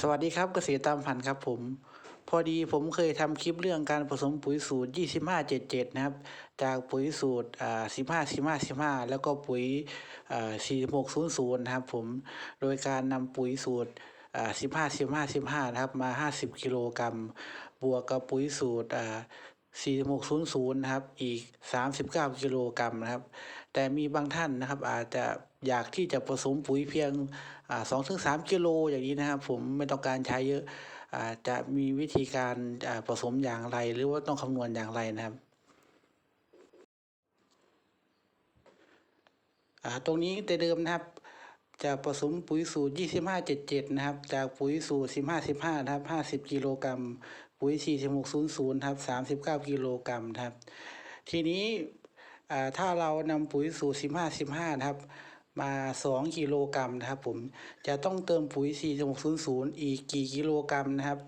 สวัสดีครับเกษตรตามพันครับผม พอดีผมเคยทำคลิปเรื่องการผสมปุ๋ยสูตร 2577 นะครับ จากปุ๋ยสูตรอ่า15 15 15 แล้วก็ปุ๋ยอ่า4600 นะครับผม โดยการนำปุ๋ยสูตรอ่า15 15 15 นะครับ มา 50 กิโลกรัม บวกกับปุ๋ยสูตรอ่า4600 นะครับ อีก 39 กิโลกรัมนะครับ แต่มีบางท่านนะครับอาจจะ อยากที่จะผสมปุ๋ยเพียงสอ่า2ถึง3กิโลอย่างนี้นะครับ ผมไม่ต้องการใช้เยอะอจะมีวิธีการผสมอย่างไร หรือว่าต้องคำนวณอย่างไรนะครับตรงนี้แต่เดิมนะครับจะผสมปุ๋ยสูตร 2577 นะครับ จากปุ๋ยสูตร 15 15 นะครับ 50 กิโลกรัม ปุ๋ย 4600 ครับ 39 กิโลกรัมนะครับ ทีนี้ถ้าเรานำปุ๋ยสูตร 15 15 นะครับ มา 2 กิโลกรัมนะครับ ผมจะต้องเติมปุ๋ย 4600 อีกกี่กิโลกรัมนะครับ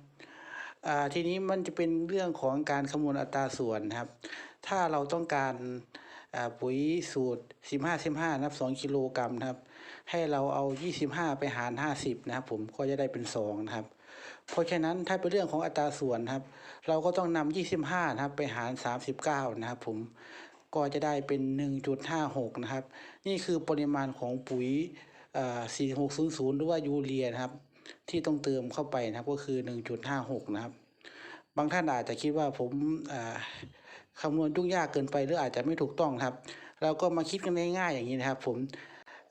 อ่าทีนี้มันจะเป็นเรื่องของการคำนวณอัตราส่วนนะครับ ถ้าเราต้องการอ่าปุ๋ยสูตร 15 15นะครับ2กิโลกรัมนะครับ ให้เราเอา 25 ไปหาร 50 นะครับ ผมก็จะได้เป็น 2 นะครับ เพราะฉะนั้นถ้าเป็นเรื่องของอัตราส่วนนะครับ เราก็ต้องนำ25 นะครับไปหาร 39 นะครับ ผม ก็จะได้เป็น 1.56 นะครับ นี่คือปริมาณของปุ๋ยอ่า4600 หรือว่ายูเรียนะครับ ที่ต้องเติมเข้าไปนะครับก็คือ 1.56 นะครับ บางท่านอาจจะคิดว่าผมอ่าคำนวณยุ่งยากเกินไปหรืออาจจะไม่ถูกต้องครับ เราก็มาคิดกันง่ายๆอย่างนี้นะครับ ผม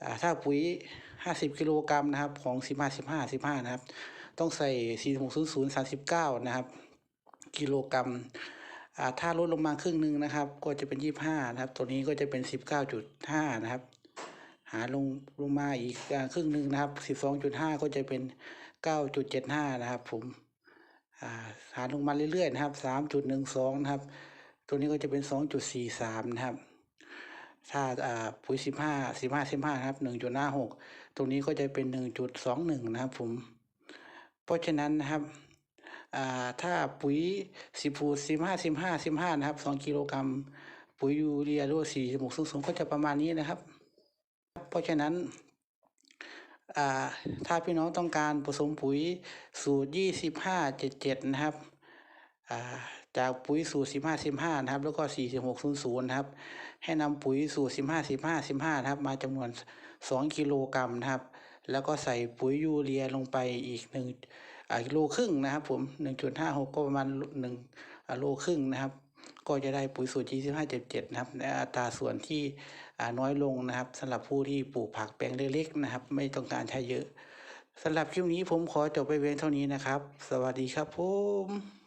อ่าถ้าปุ๋ย 50 กิโลกรัมนะครับของ 15 15 15 นะครับ ต้องใส่ 4600 39 นะครับ กิโลกรัม ถ้าลดลงมาครึ่งหนึ่งนะครับ ก็จะเป็น 25 นะครับ ตัวนี้ก็จะเป็น 19.5 นะครับ หาลงลงมาอีกครึ่งหนึ่งนะครับ 12.5 ก็จะเป็น 9.75 นะครับ ผมหาลงมาเรื่อยๆนะครับ 3.12 นะครับ ตัวนี้ก็จะเป็น 2.43 นะครับ ถ้าอ่าปุ๋ย 15 15 15นะครับ 1.56 ตรงนี้ก็จะเป็น 1.21 นะครับ ผม เพราะฉะนั้นนะครับ อ่าถ้าปุ๋ย10ฟู15 15 15นะครับ2กิโลกรัมปุ๋ยยูเรียหรือว่า46 00ก็จะประมาณนี้นะครับ เพราะฉะนั้นอ่าถ้าพี่น้องต้องการผสมปุ๋ยสูตร 25 77 นะครับอ่าจากปุ๋ยสูตร 15 15 นะครับ แล้วก็ 46 00 นะครับ ให้นำปุ๋ยสูตร 15 15 15 นะครับ มาจำนวน 2 กิโลกรัมนะครับ แล้วก็ใส่ปุ๋ยยูเรียลงไปอีก1อ่า โลครึ่งนะครับ ผม 1.56 ก็ประมาณ1อ่าโลครึ่งนะครับ ก็จะได้ปุ๋ยสูตร25 77 นะครับในอัตราส่วนที่อ่าน้อยลงนะครับสำหรับผู้ที่ปลูกผักแปลงเล็กๆนะครับ ไม่ต้องการใช้เยอะสำหรับคลิปนี้ผมขอจบไปเพียงเท่านี้นะครับ สวัสดีครับผม